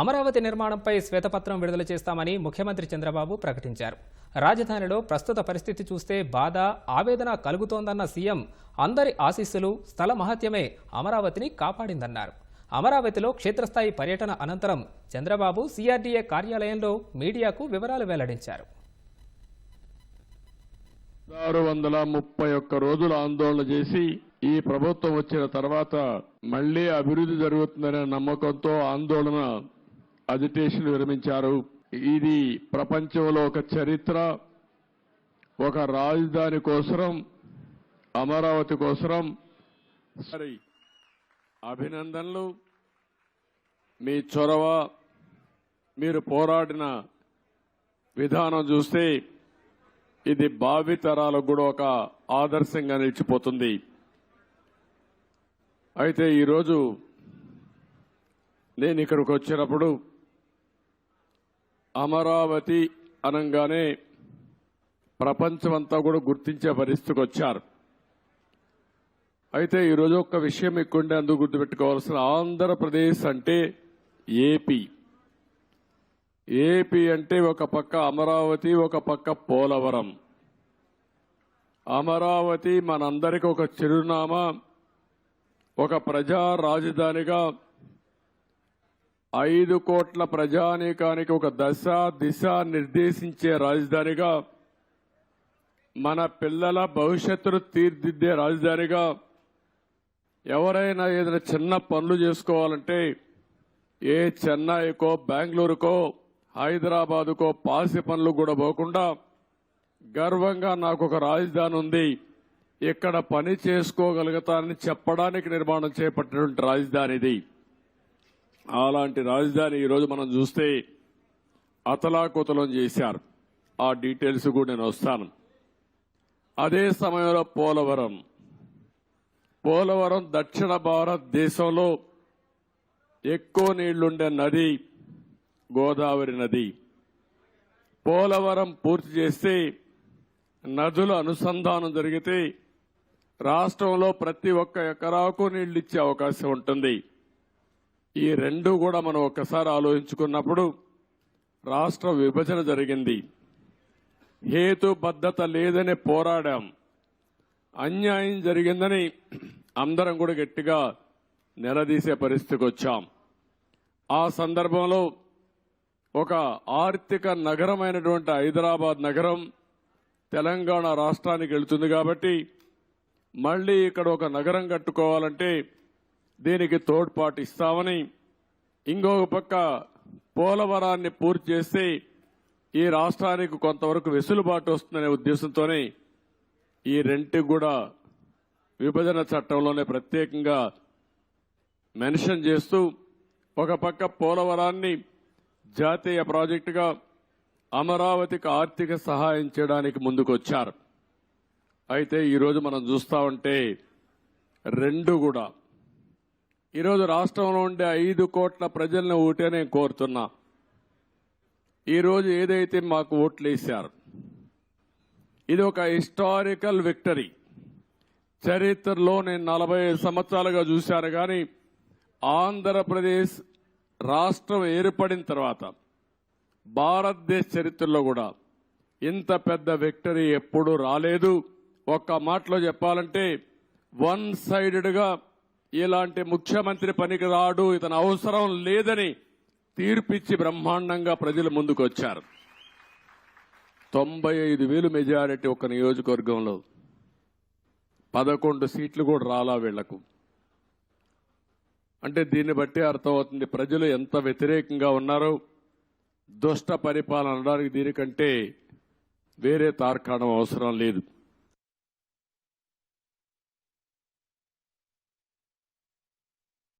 అమరావతి నిర్మాణంపై శ్వేతపత్రం విడుదల చేస్తామని ముఖ్యమంత్రి చంద్రబాబు ప్రకటించారు. రాజధానిలో ప్రస్తుత పరిస్థితి చూస్తే బాధ ఆవేదన కలుగుతోందన్న సీఎం అందరి ఆశీస్సులు స్థల మహత్యమే అమరావతిని కాపాడిందన్నారు. అమరావతిలో క్షేత్రస్థాయి పర్యటన అనంతరం చంద్రబాబు సీఆర్డీఏ కార్యాలయంలో మీడియాకు వివరాలు వెల్లడించారు. ఆరు వందల ముప్పై ఒక్క రోజులు ఆందోళన చేసి ఈ ప్రభుత్వం వచ్చిన తర్వాత మళ్ళీ అభివృద్ధి జరుగుతుందనే నమ్మకంతో ఆందోళన అజిటేషన్ విరమించారు. ఇది ప్రపంచంలో ఒక చరిత్ర ఒక రాజధాని కోసరం అమరావతి కోసరం. సరే అభినందనలు. మీ చొరవ మీరు పోరాడిన విధానం చూస్తే ఇది భావితరాలకు కూడా ఒక ఆదర్శంగా నిలిచిపోతుంది. అయితే ఈరోజు నేను ఇక్కడికి వచ్చినప్పుడు అమరావతి అనగానే ప్రపంచమంతా కూడా గుర్తించే పరిస్థితికి వచ్చారు. అయితే ఈరోజు ఒక విషయం ఎక్కువంటే అందుకు గుర్తుపెట్టుకోవాల్సిన ఆంధ్రప్రదేశ్ అంటే ఏపీ. ఏపీ అంటే ఒక పక్క అమరావతి ఒక పక్క పోలవరం. అమరావతి మనందరికి ఒక చిరునామా ఒక ప్రజా రాజధానిగా ఐదు కోట్ల ప్రజానీకానికి ఒక దశ దిశ నిర్దేశించే రాజధానిగా మన పిల్లల భవిష్యత్తును తీర్దిద్దే రాజధానిగా ఎవరైనా ఏదైనా చిన్న పనులు చేసుకోవాలంటే ఏ చెన్నైకో బెంగళూరుకో హైదరాబాదుకో పాసి పనులు కూడా పోకుండా గర్వంగా నాకు ఒక రాజధాని ఉంది. ఇక్కడ పని చేసుకోగలుగుతానని చెప్పడానికి నిర్మాణం చేపట్టినటువంటి రాజధాని ఇది అలాంటి రాజధాని ఈరోజు మనం చూస్తే అతలాకుతలం చేశారు. ఆ డీటెయిల్స్ కూడా నేను వస్తాను. అదే సమయంలో పోలవరం. పోలవరం దక్షిణ భారతదేశంలో ఎక్కువ నీళ్ళుండే నది గోదావరి నది. పోలవరం పూర్తి చేస్తే నదుల అనుసంధానం జరిగితే రాష్ట్రంలో ప్రతి ఒక్క ఎకరాకు నీళ్ళు ఇచ్చే అవకాశం ఉంటుంది. ఈ రెండు కూడా మనం ఒక్కసారి ఆలోచించుకున్నప్పుడు రాష్ట్ర విభజన జరిగింది. హేతుబద్ధత లేదని పోరాడాం. అన్యాయం జరిగిందని అందరం కూడా గట్టిగా నిలదీసే పరిస్థితికి వచ్చాం. ఆ సందర్భంలో ఒక ఆర్థిక నగరమైనటువంటి హైదరాబాద్ నగరం తెలంగాణ రాష్ట్రానికి వెళుతుంది కాబట్టి మళ్ళీ ఇక్కడ ఒక నగరం కట్టుకోవాలంటే దీనికి తోడ్పాటు ఇస్తామని ఇంకొక పక్క పోలవరాన్ని పూర్తి చేస్తే ఈ రాష్ట్రానికి కొంతవరకు వెసులుబాటు వస్తుందనే ఉద్దేశంతోనే ఈ రెంటి కూడా విభజన చట్టంలోనే ప్రత్యేకంగా మెన్షన్ చేస్తూ ఒక పక్క పోలవరాన్ని జాతీయ ప్రాజెక్టుగా అమరావతికి ఆర్థిక సహాయం చేయడానికి ముందుకొచ్చారు. అయితే ఈరోజు మనం చూస్తా ఉంటే రెండు కూడా ఈరోజు రాష్ట్రంలో ఉండే ఐదు కోట్ల ప్రజలను ఓటే నేను కోరుతున్నా. ఈరోజు ఏదైతే మాకు ఓట్లు వేశారు ఇది ఒక హిస్టారికల్ విక్టరీ. చరిత్రలో నేను నలభై ఐదు సంవత్సరాలుగా చూశాను కానీ ఆంధ్రప్రదేశ్ రాష్ట్రం ఏర్పడిన తర్వాత భారతదేశ చరిత్రలో కూడా ఇంత పెద్ద విక్టరీ ఎప్పుడూ రాలేదు. ఒక్క మాటలో చెప్పాలంటే వన్ సైడెడ్గా ఇలాంటి ముఖ్యమంత్రి పనికి రాడు ఇతను అవసరం లేదని తీర్పిచ్చి బ్రహ్మాండంగా ప్రజలు ముందుకు వచ్చారు తొంభై ఐదు వేలు మెజారిటీ ఒక నియోజకవర్గంలో. పదకొండు సీట్లు కూడా రాలా వీళ్ళకు. అంటే దీన్ని బట్టి అర్థమవుతుంది ప్రజలు ఎంత వ్యతిరేకంగా ఉన్నారో. దుష్ట పరిపాలన అనడానికి దీనికంటే వేరే తార్కాణం అవసరం లేదు.